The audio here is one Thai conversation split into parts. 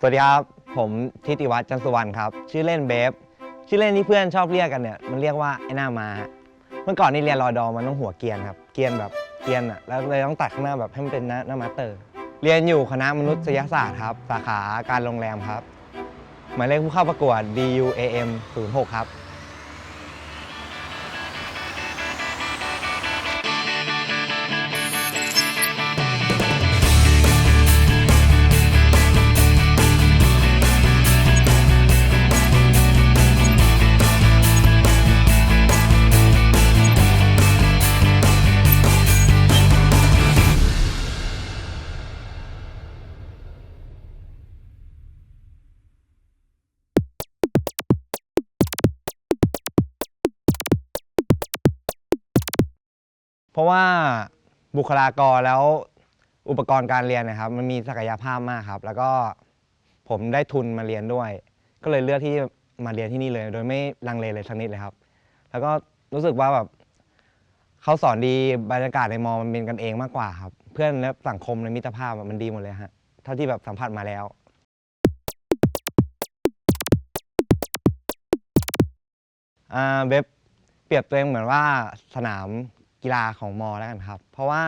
สวัสดีครับ ผมทิติวัฒน์จันสุวรรณครับ ชื่อเล่นเบฟ ชื่อเล่นที่เพื่อนชอบเรียกกันเนี่ย มันเรียกว่าไอ้หน้ามา เมื่อก่อนนี่เรียนรอดอมันต้องหัวเกียนครับ เกียนแบบเกียนอะ แล้วเลยต้องตัดข้างหน้าแบบให้มันเป็นหน้าหน้ามาเตอร์ เรียนอยู่คณะมนุษยศาสตร์ครับ สาขาการโรงแรมครับ หมายเลขผู้เข้าประกวด DUAM 06 ครับ ราะว่าบุคลากรแล้วอุปกรณ์การเรียนนะครับ มันมีศักยภาพมากครับ แล้วก็ผมได้ทุนมาเรียนด้วย ก็เลยเลือกที่มาเรียนที่นี่เลย โดยไม่ลังเลเลยสักนิดเลยครับ แล้วก็รู้สึกว่าแบบเขาสอนดีบรรยากาศในมอมันเป็นกันเองมากกว่าครับ เพื่อนและสังคมในมิตรภาพอะมันดีหมดเลยฮะเท่าที่แบบสัมผัสมาแล้ว อ่าเว็บเปรียบตัวเองเหมือนว่าสนาม กีฬาของมอแล้วกันครับ เพราะว่า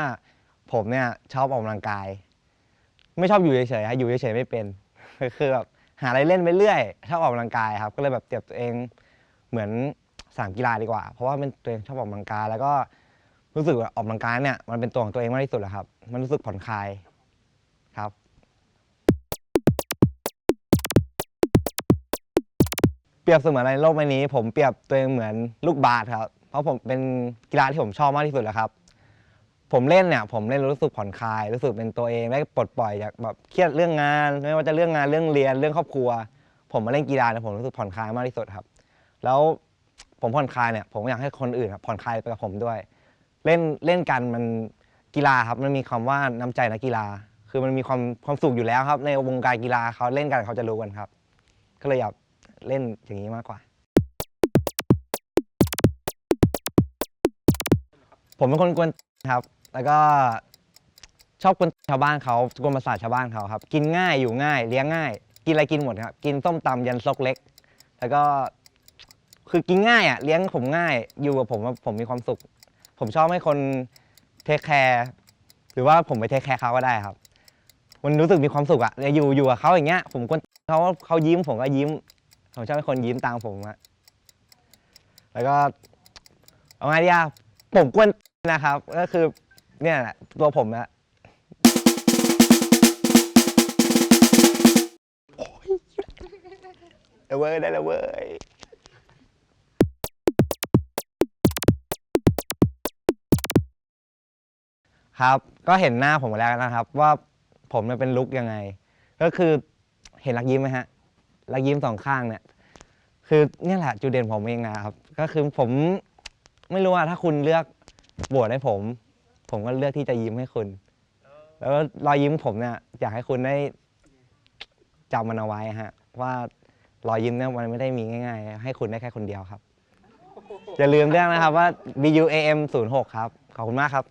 ผมเนี่ยชอบออกกำลังกาย ไม่ชอบอยู่เฉยๆฮะอยู่เฉยๆไม่เป็น คือแบบหาอะไรเล่นไปเรื่อยชอบออกกำลังกายครับ ก็เลยแบบเปรียบตัวเองเหมือนสนามกีฬาดีกว่า เพราะว่าเป็นตัวเองชอบออกกำลังกาย แล้วก็รู้สึกว่าออกกำลังกายเนี่ยมันเป็นตัวของตัวเองมากที่สุดแหละครับ มันรู้สึกผ่อนคลายครับ เปรียบเสมือนอะไรในโลกใบนี้ ผมเปรียบตัวเองเหมือนลูกบาสครับ เพราะผมเป็นกีฬาที่ผมชอบมากที่สุดแล้วครับ ผมเล่นเนี่ย ผมเล่นรู้สึกผ่อนคลาย รู้สึกเป็นตัวเองได้ปลดปล่อยจากแบบเครียดเรื่องงาน ไม่ว่าจะเรื่องงานเรื่องเรียนเรื่องครอบครัว ผมมาเล่นกีฬาเนี่ยผมรู้สึกผ่อนคลายมากที่สุดครับ แล้วผมผ่อนคลายเนี่ยผมอยากให้คนอื่นครับผ่อนคลายไปกับผมด้วย เล่นเล่นกันมันกีฬาครับมันมีคำว่าน้ำใจนักกีฬา คือมันมีความความสุขอยู่แล้วครับ ในวงการกีฬาเขาเล่นกันเขาจะรู้กันครับ ก็เลยอยากเล่นอย่างนี้มากกว่า ผมเป็นคนกวนครับ แล้วก็ชอบกวนชาวบ้านเขากวนประสาทชาวบ้านเขาครับ กินง่ายอยู่ง่าย เลี้ยงง่าย กินอะไรกินหมดครับ กินส้มตำยันซกเล็ก แล้วก็คือกินง่ายอะ เลี้ยงผมง่าย อยู่กับผมผมมีความสุข ผมชอบให้คนเทคแคร์ หรือว่าผมไปเทคแคร์เขาก็ได้ครับ มันรู้สึกมีความสุขอะอยู่อยู่กับเขาอย่างเงี้ย ผมกวนเขาเขายิ้มผมก็ยิ้ม ผมชอบให้คนยิ้มตามผมอะแล้วก็เอาไงดีอะผมกวน นะครับ ก็คือเนี่ยแหละตัวผมนะโอ้ยได้เว้ยได้แล้วเว้ยครับ ก็เห็นหน้าผมแล้วนะครับ ว่าผมเนี่ยเป็นลุกยังไง ก็คือเห็นรักยิ้มไหมฮะรักยิ้มสองข้างเนี่ยคือเนี่ยแหละจุดเด่นผมเองนะครับ ก็คือผมไม่รู้ว่าถ้าคุณเลือก โหวตให้ผม ผมก็เลือกที่จะยิ้มให้คุณ แล้วรอยยิ้มผมเนี่ยอยากให้คุณได้จำมันเอาไว้ฮะว่ารอยยิ้มเนี่ยมันไม่ได้มีง่าย ๆ ให้คุณได้แค่คนเดียวครับ อย่าลืมเรื่องนะครับว่า BUAM 06ครับ ขอบคุณมากครับ